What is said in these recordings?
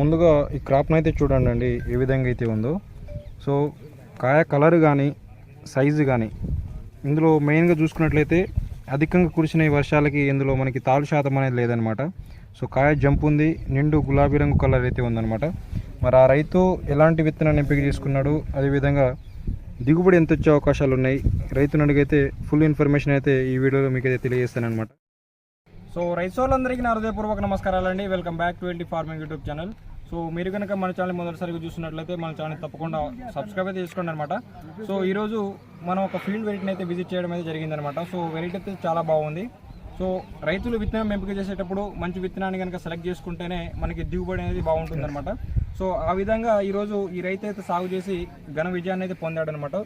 ముందుగా ఈ క్రాప్ను అయితే చూడండి అండి ఏ విధంగా అయితే ఉందో. సో కాయ కలర్ కానీ సైజు కానీ ఇందులో మెయిన్గా చూసుకున్నట్లయితే అధికంగా కురిసిన ఈ వర్షాలకి ఇందులో మనకి తాలు శాతం అనేది లేదనమాట. సో కాయ జంప్ ఉంది నిండు గులాబీ రంగు కలర్ అయితే ఉందన్నమాట మరి ఆ రైతు ఎలాంటి విత్తనాన్ని ఎంపిక చేసుకున్నాడు అదేవిధంగా దిగుబడి ఎంత వచ్చే అవకాశాలు ఉన్నాయి రైతుని అడిగైతే ఫుల్ ఇన్ఫర్మేషన్ అయితే ఈ వీడియోలో మీకు అయితే తెలియజేస్తాను అనమాట సో రైతులందరికీ నా హృదయపూర్వక నమస్కారాలు అండి welcome back to LT farming YouTube channel so మీరు కనుక మన ఛానల్ మొదటిసారిగా చూసినట్లయితే మన ఛానల్ తప్పకుండా సబ్స్క్రైబ్ అయితే చేసుకోండి అనమాట సో ఈరోజు మనం ఒక ఫీల్డ్ వెరైటీని అయితే విజిట్ చేయడం అయితే జరిగిందనమాట సో వెరైటీ అయితే చాలా బాగుంది. సో రైతులు విత్తనం ఎంపిక చేసేటప్పుడు మంచి విత్తనాన్ని కనుక సెలెక్ట్ చేసుకుంటేనే మనకి దిగుబడి అనేది బాగుంటుందన్నమాట. సో ఆ విధంగా ఈరోజు ఈ రైతు అయితే సాగు చేసి ఘన విజయాన్ని అయితే పొందాడనమాట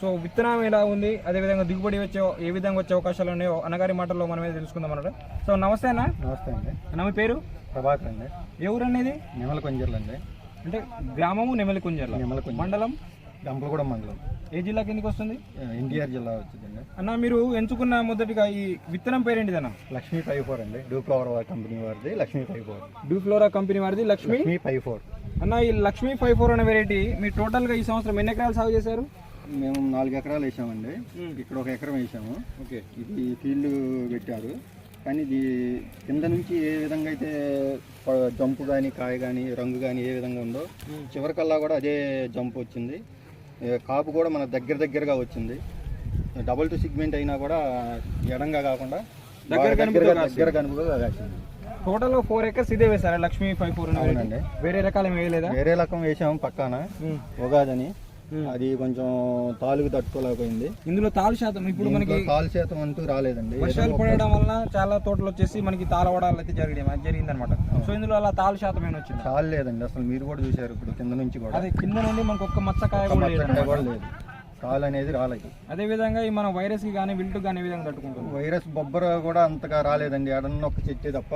సో విత్తనం ఎలా ఉంది అదేవిధంగా దిగుబడి వచ్చే ఏ విధంగా వచ్చే అవకాశాలు ఉన్నాయో అన్నగారి మాటల్లో మనం అయితే తెలుసుకుందాం అన్నమాట. సో నమస్తే అన్న. నమస్తే అండి. అన్న మీ పేరు? ప్రభాకర్ అండి. ఏ ఊరు అనేది నిమ్మల కొంజర్లు అండి. అంటే గ్రామము నెమలి కుంజర్ల మండలం? గంపలగూడ మండలం. ఏ జిల్లా కిందకి వస్తుంది? ఎన్టీఆర్ జిల్లా వచ్చిందండి. అన్న మీరు ఎంచుకున్న మొదటిగా ఈ విత్తనం పేరేంటిదన్న? లక్ష్మీ ఫైవ్ ఫోర్ అండి. డూ ఫ్లవర్ కంపెనీ వారిది Lakshmi five four. Duflora company వారిది లక్ష్మి? Five four. అన్న ఈ లక్ష్మీ ఫైవ్ ఫోర్ అనే వెరైటీ మీరు టోటల్గా ఈ సంవత్సరం ఎన్ని ఎకరాలు సాగు చేశారు? మేము నాలుగు ఎకరాలు వేసామండి. ఇక్కడ ఒక ఎకరం వేసాము. ఓకే. ఇది ఫీల్డ్ పెట్టారు. కానీ ఇది కింద నుంచి ఏ విధంగా అయితే జంపు కానీ కాయ కానీ రంగు కానీ ఏ విధంగా ఉందో చివరికల్లా కూడా అదే జంప్ వచ్చింది. కాపు కూడా మన దగ్గర దగ్గరగా వచ్చింది. డబుల్ టు సిగ్మెంట్ అయినా కూడా ఎడంగా కాకుండా దగ్గర కనుపుగా కాసింది. టోటల్ ఫోర్ ఎకర్స్ ఇదే వేశారా? లక్ష్మీ ఫైవ్ ఫోర్ వేరే రకాలు వేయలేదా? వేరే రకం వేసాము పక్కన. ఉగాదని. అది కొంచెం తాలుగు తట్టుకోలేకపోయింది. ఇందులో తాలు శాతం ఇప్పుడు మనకి తాలు శాతం అంటూ రాలేదండి. వర్షాలు పడడం వల్ల చాలా తోటలు వచ్చేసి మనకి తాళవడాలు అయితే జరిగింది జరిగింది అనమాట సో ఇందులో అలా తాలు శాతం ఏమైనా వచ్చింది? చాలు లేదండి. అసలు మీరు కూడా చూశారు ఇప్పుడు కింద నుంచి కూడా. అదే కింద నుండి మనకు ఒక్క మచ్చకాయ కూడా లేదు. తాలు అనేది రాలేదు. అదే విధంగా ఈ మన వైరస్కి కానీ విల్టు కానీ విధంగా తట్టుకుంటుంది? వైరస్ బొబ్బర కూడా అంతగా రాలేదండి. ఎడన్న ఒక చెట్టే తప్ప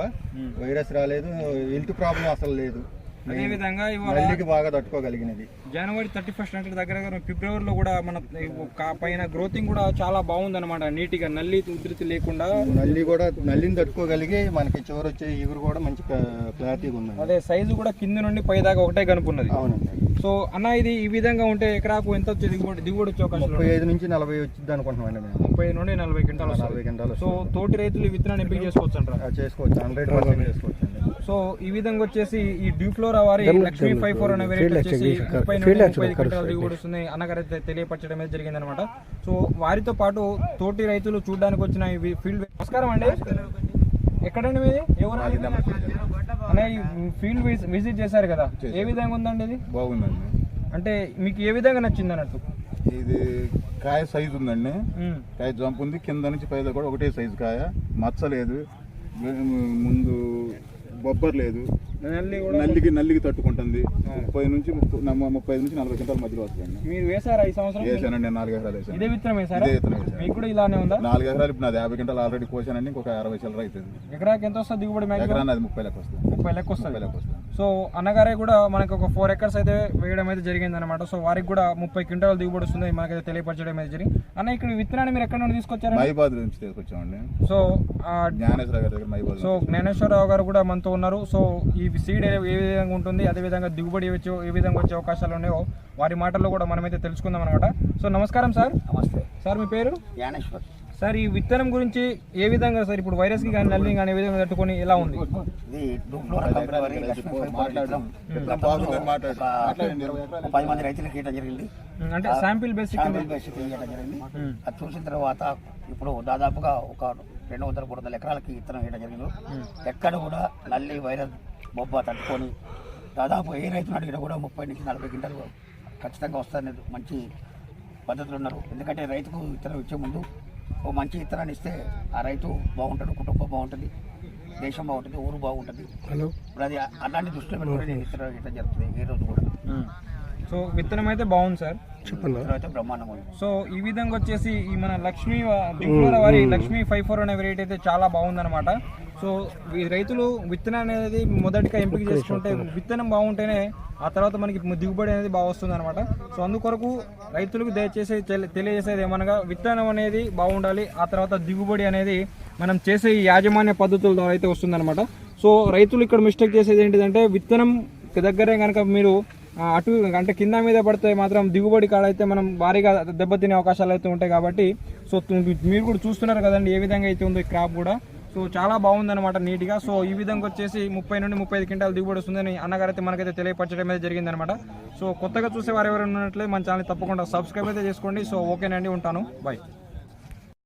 వైరస్ రాలేదు. హెల్త్ ప్రాబ్లం అసలు లేదు. అదే విధంగా ఇవాళ నల్లికి బాగా తట్టుకోగలిగినది. జనవరి థర్టీ ఫస్ట్ అంటే దగ్గర దగ్గర ఫిబ్రవరిలో కూడా మన పైన గ్రోతింగ్ కూడా చాలా బాగుందన్నమాట. నీట్గా నల్లి ఉధృతి లేకుండా నల్లి కూడా నల్లిని తట్టుకోగలిగి మనకి చివరి వచ్చే ఇగురు కూడా మంచి క్లారిటీగా ఉందండి. అదే సైజు కూడా కింద నుండి పై దాకా ఒకటే కనుపున్నది. అవునండి. సో అన్న ఇది ఈ విధంగా ఉంటే ఎకరాకు ఎంత వచ్చే దిగుబడి దిగుబడి వచ్చే అవకాశం ముప్పై ఐదు నుంచి నలభై వచ్చింది అనుకుంటున్నామండి మేము. ముప్పై నుండి నలభై వస్తుంది నలభై గంటలు సో తోటి రైతులు విత్తనాన్ని ఎంపిక చేసుకోవచ్చు అంటారు? చేసుకోవచ్చు. హండ్రెడ్ చేసుకోవచ్చు. అండి సో ఈ విధంగా వచ్చేసి ఈ డ్యూఫ్లోరా వారి లక్ష్మీ ఫైవ్ ఫోర్ అనే వెరైటీ వచ్చేసి ముప్పై నుండి ముప్పై ఐదు క్వింటాల దిగుబడి వస్తుంది. అన్నగారు అయితే తెలియపరచడం అయితే జరిగింది అనమాట సో వారితో పాటు తోటి రైతులు చూడడానికి వచ్చిన ఈ ఫీల్డ్ నమస్కారం అండి. ఎక్కడండి మీది? ఎవరు అనే ఫీల్డ్ విజిట్ చేశారు కదా. ఏ విధంగా ఉందండి ఇది? బాగుందండి. అంటే మీకు ఏ విధంగా నచ్చింది అన్నట్టు? ఇది కాయ సైజు ఉందండి. కాయ జంప్ ఉంది. కింద నుంచి పైద కూడా ఒకటే సైజు కాయ. మచ్చ లేదు. ముందు బొబ్బర్ లేదు. నల్లి కూడా నల్లికి నల్లికి తట్టుకుంటుంది. ముప్పై నుంచి ముప్పై నుంచి నలభై క్వింటాల మధ్యలో వస్తుందండి. మీరు వేసారా ఈ సంవత్సరం? వేసానండి నాలుగు ఎకరాలు వేసాను. ఇదే విత్తనం వేసారా? ఇదే విత్తనం వేసాను. మీకు కూడా ఇలానే ఉందా? నాలుగు ఎకరాలు ఇప్పుడు నాది యాభై క్వింటాలు ఆల్రెడీ కోసానండి ఇంకొక అరవై చిల్లర అవుతుంది. ఎకరాకి ఎంత వస్తుంది దిగుబడి ఎకరాన్ని అది ముప్పై లెక్క వస్తుంది. ముప్పై లెక్క వస్తుంది. ముప్పై లెక్క వస్తుంది. సో అన్నగారే కూడా మనకు ఒక ఫోర్ ఎకర్స్ అయితే వేయడం అయితే జరిగింది అనమాట సో వారికి కూడా ముప్పై క్వింటాల దిగుబడి వస్తుంది మనకైతే తెలియపరచడం అయితే జరిగింది. అన్న ఇక్కడ విత్తనాన్ని మీరు ఎక్కడ నుండి తీసుకొచ్చారు? మైబాద్ నుంచి తీసుకొచ్చామండి. సో సో జ్ఞానేశ్వరరావు గారు కూడా మనతో ఉన్నారు. సో ఈ సీడ్ ఏ ఏ విధంగా ఉంటుంది అదే విధంగా దిగుబడి వచ్చే ఏ విధంగా వచ్చే అవకాశాలు ఉన్నాయో వారి మాటల్లో కూడా మనమైతే తెలుసుకుందాం అనమాట సో నమస్కారం సార్. నమస్తే. సార్ మీ పేరు? జ్ఞానేశ్వర్. సార్ ఈ విత్తనం గురించి ఏ విధంగా సార్ ఇప్పుడు వైరస్కి కానీ నల్లి కానీ ఏ విధంగా తట్టుకొని ఎలా ఉంది? పది మంది రైతులకు ఇవ్వడం జరిగింది. అంటే శాంపిల్ బేసిక్ జరిగింది. అది చూసిన తర్వాత ఇప్పుడు దాదాపుగా ఒక రెండు వందల మూడు వందల ఎకరాలకి ఇత్తనం వేయడం జరిగింది. ఎక్కడ కూడా నల్లి వైరస్ బొబ్బ తట్టుకొని దాదాపు ఏ రైతును అడిగినా కూడా ముప్పై నుంచి నలభై క్వింటాలు ఖచ్చితంగా వస్తారనేది మంచి పద్ధతులు ఉన్నారు. ఎందుకంటే రైతుకు ఇత్తనం ఇచ్చే ముందు ఓ మంచి ఇత్తనాన్ని ఇస్తే ఆ రైతు బాగుంటాడు కుటుంబం బాగుంటుంది దేశం బాగుంటుంది ఊరు బాగుంటుంది. అది అలాంటి దృష్టిలో పెట్టుకుని నేను ఇతర ఇట్లా జరుగుతుంది ఏ రోజు కూడా. సో విత్తనం అయితే బాగుంది సార్. సో ఈ విధంగా వచ్చేసి ఈ మన లక్ష్మీ దిగుబడి వారి లక్ష్మీ ఫైవ్ ఫోర్ అనే వెరైటీ అయితే చాలా బాగుందన్నమాట. సో ఈ రైతులు విత్తనం అనేది మొదటిగా ఎంపిక చేసుకుంటే విత్తనం బాగుంటేనే ఆ తర్వాత మనకి దిగుబడి అనేది బాగా వస్తుంది అనమాట సో అందుకొరకు రైతులకు దయచేసి తెలి- తెలియజేసేది ఏమనగా విత్తనం అనేది బాగుండాలి ఆ తర్వాత దిగుబడి అనేది మనం చేసే ఈ యాజమాన్య పద్ధతుల ద్వారా అయితే వస్తుందన్నమాట. సో రైతులు ఇక్కడ మిస్టేక్ చేసేది ఏంటిదంటే విత్తనం దగ్గరే కనుక మీరు అటు అంటే కింద మీద పడితే మాత్రం దిగుబడి కాడ అయితే మనం భారీగా దెబ్బతినే అవకాశాలు అయితే ఉంటాయి కాబట్టి సో మీరు కూడా చూస్తున్నారు కదండి ఏ విధంగా అయితే ఉందో ఈ క్రాప్ కూడా. సో చాలా బాగుందన్నమాట నీట్గా. సో ఈ విధంగా వచ్చేసి ముప్పై నుండి ముప్పై ఐదు క్వింటాలు దిగుబడి వస్తుందని అన్నగారు అయితే మనకైతే తెలియపరచడం అయితే జరిగిందనమాట సో కొత్తగా చూసే వారు ఎవరైనా ఉన్నట్లే మన ఛానల్ తప్పకుండా సబ్స్క్రైబ్ అయితే చేసుకోండి. సో ఓకేనండి ఉంటాను. బాయ్